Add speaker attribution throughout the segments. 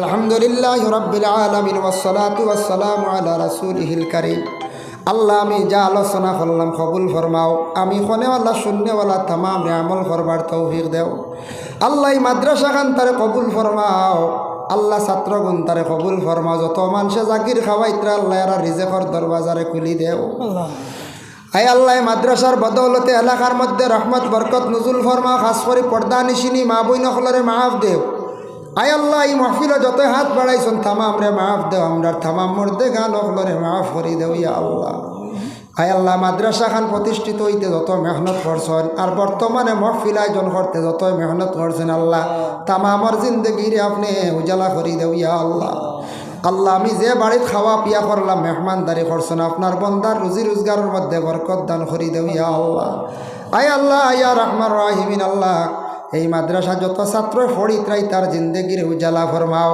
Speaker 1: আলহামদুলিল্লাহ রব্বিল আলমিন ওসলাতু ওয়াসালাম আলা রাসুলহিল করিম। আল্লাহ, আমি যা আলোচনা করলাম কবুল ফরমাও। আমি খনেওয়ালা শূন্যওয়ালা, তামাম আমল করবার তৌফিক দেও। আল্লাহ মাদ্রাসা খান তারে কবুল ফরমাও। আল্লাহ, ছাত্রগুণ তারে কবুল ফরমাও। যত মানুষে জাগির খাওয়াইত্রা, আল্লাহ এরা রিজেকর দরবাজারে খুলি দেও। আয় আল্লাহ মাদ্রাসার বদৌলতে এলাকার মধ্যে রহমত, বরকত, নজুল ফরমা খাস করে পর্দা নিশিনি, মা বই নকলরে মাফ দেও। আয় আল্লাহ, এই মহফিলে যত হাত বাড়াইছেন থামাম রে মাফ দেও, আমরা থামাম মর্দে গান নকলরে মাফ করি দেও, ইয়া আল্লাহ। আয় আল্লাহ মাদ্রাসা খান প্রতিষ্ঠিত হইতে যত মেহনত করছেন, আর বর্তমানে মহফিল আয়োজন করতে যত মেহনত করছেন, আল্লাহ, তামামর জিন্দগিরে আপনি উজালা করি ইয়া আল্লাহ। আল্লাহ, আমি যে বাড়িত খাওয়া পিয়া করলাম, মেহমানদারি করছেন, আপনার বন্দার রুজি রোজগারের মধ্যে বরকত দান করি ইয়া আল্লাহ। আয় আল্লাহ, ইয়া রহমান রাহিমিন, আল্লাহ এই মাদ্রাসা যত ছাত্র ফড়িতরাই তার জিন্দগির উজালা ফরমাও।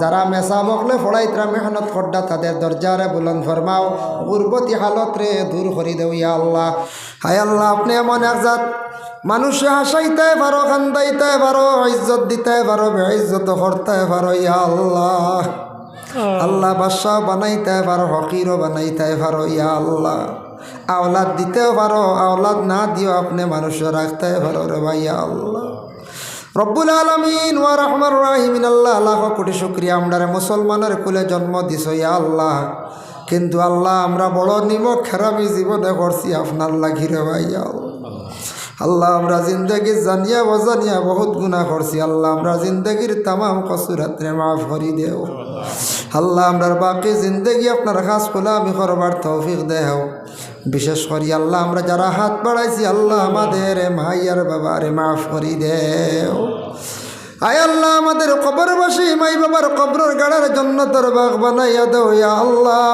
Speaker 1: যারা মেসা বকলে ফড়াইতরা মেহনত করডা তাদের দরজারে বুলন ফরমাও। গুরবতী হালত রে দূর করি দেও ইয়া আল্লাহ। হায় আল্লাহ আপনি এমন একজাত মানুষে হাসাইতে পারো কান্দাইতে পারো ইজ্জত দিতে পারো বেইজ্জত করতে পারো ইয়া আল্লাহ। আল্লাহ বাদশাহ বানাইতে পারো হকিরও বানাইতে পারো ইয়া আল্লাহ। আওলাদ দিতেও পারো, আওলাদ না দিও আপনি মানুষ রাখতে পারো রে ভাইয়া আল্লাহ। রব্বুল আলমিন, ওয়া রহমান রাহিমিন, আল্লাহ আল্লাহ কোটি শুক্রিয়া। আমরা মুসলমানের কুলে জন্ম দিছ আল্লাহ। কিন্তু আল্লাহ, আমরা বড় নিমক খেরামি জীবনে করছি আপনার লাগিরে ভাইয়া আল্লাহ। আমরা জিন্দগি জানিয়া বজানিয়া বহুত গুণা করছি। আল্লাহ, আমরা জিন্দগির তামাম কসুরাত্রে মাফ করি দেও। আল্লাহ আমরার বাকি জিন্দগি আপনার কাজ খোলা আমি করবার তৌফিক দেও বিশেষ করি আল্লাহ, আমরা যারা হাত বাড়াইছি, আল্লাহ আমাদের মাইয়ার বাবারে মাফ করি দেও। আয় আল্লাহ, আমাদের কবরবাসী মাই বাবার কবরের গাড়ার জন্য তোর বাঘ বানাইয়া দেও আল্লাহ।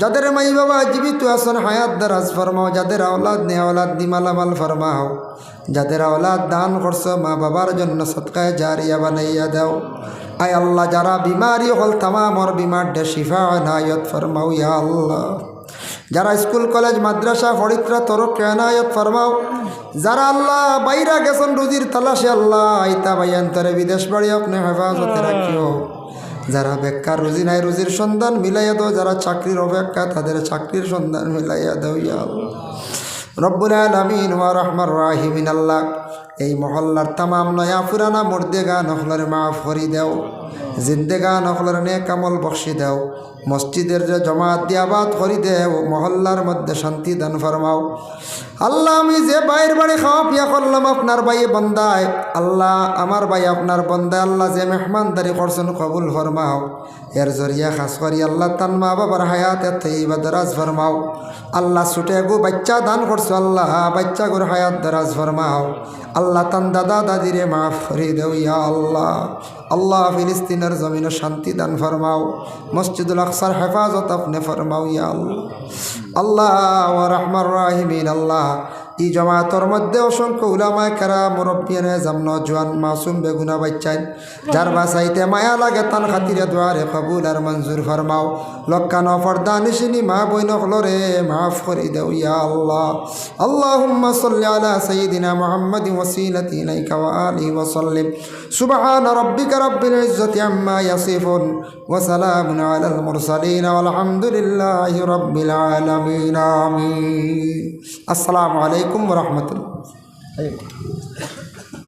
Speaker 1: যাদের মাই বাবা জীবিত আসন হায়াত দারাজ ফরমাও, যাদের আওলাদ নে আওলাদ দিমালামাল ফরমাও, যাদের আওলাদ দান করছ মা বাবার জন্য সৎকায় জারিয়া বানাইয়া দাও। আয় আল্লাহ যারা বিমারি হল তামামর বিমার ডে শিফা নায়ত ফরমাও ইয়া আল্লাহ। যারা স্কুল কলেজ মাদ্রাসা ফরিত্রা তরক কেনায়ত ফরমাও যারা আল্লাহ বাইরা গেছেন রুজির তালাশে আল্লাহ আইতা বাইয়ান্তরে বিদেশ বাড়ি আপনি হেফাজতে রাখিও। যারা বেকার রুজি নাই রুজির সন্ধান মিলাইয়া দাও যারা চাকরির অপেক্ষা তাদের চাকরির সন্ধান মিলাইয়া দাও ইয়া আল্লাহ। রব্বুল আলমিন ওয়া রহমান রাহিমিন আল্লাহ। এই মহল্লার তামাম নয়া পুরানা মর্দেগা নখলের মা ফরি দেও, জিন্দেগা নখলের নে কামল বক্সি দেও। মসজিদের যে জমাত দিয়াবাদ করি দেও মহল্লার মধ্যে শান্তি দান ফরমাও। আল্লাহ, আমি যে বাইর বাড়ি খাওয়া পিয়া করলাম আপনার ভাই বন্দায়। আল্লাহ, আমার ভাই আপনার বন্দায়, আল্লাহ যে মেহমানদারি করছেন কবুল ফরমাও। এর জরিয়া খাস করি আল্লাহ তান মা বাবার হায়াত এত দরাজ ফরমাও। আল্লাহ ছুটে গো, বাচ্চা দান করছ আল্লাহ, বাচ্চা গোর হায়াত দরাজ ফরমাও। আল্লাহ তান দাদা দাদিরে মাফ করি দেও ইয়া আল্লাহ। আল্লাহ ফিলিস্তিনের জমিনে শান্তি দান ফরমাও। মসজিদুল আকসার হেফাজত আপনি ফরমাও ইয়া আল্লাহ। আল্লাহ রহমান রাহিমিন আল্লাহ। ই জমাতর মধ্যে অসংখ্য উলামায় খেরা মুরব্বিয়ানে জামন জোয়ান, মাসুম বেগুনা বাচ্চাইন যার বাসাইতে মায়া লাগে তান খাতিরে দোয়ারে কবুল আর মঞ্জুর ফরমাও। লক্কানো ফর্দা নিশিনি মা বইন হলরে মাফ করি দেও ইয়া আল্লাহ। আল্লাহুম্মা সাল্লি আলা সাইয়্যিদিনা মুহাম্মাদিন ওয়াসিলাতি ইলাইকা ওয়া আলিহি সুবহান আম্মা ইয়াসিফুন, ওয়া সালামুন আলাল মুরসালিন রাব্বিল আলামিন, আমিন। আসসালামু আলাইকুম ওয়া রাহমাতুল্লাহ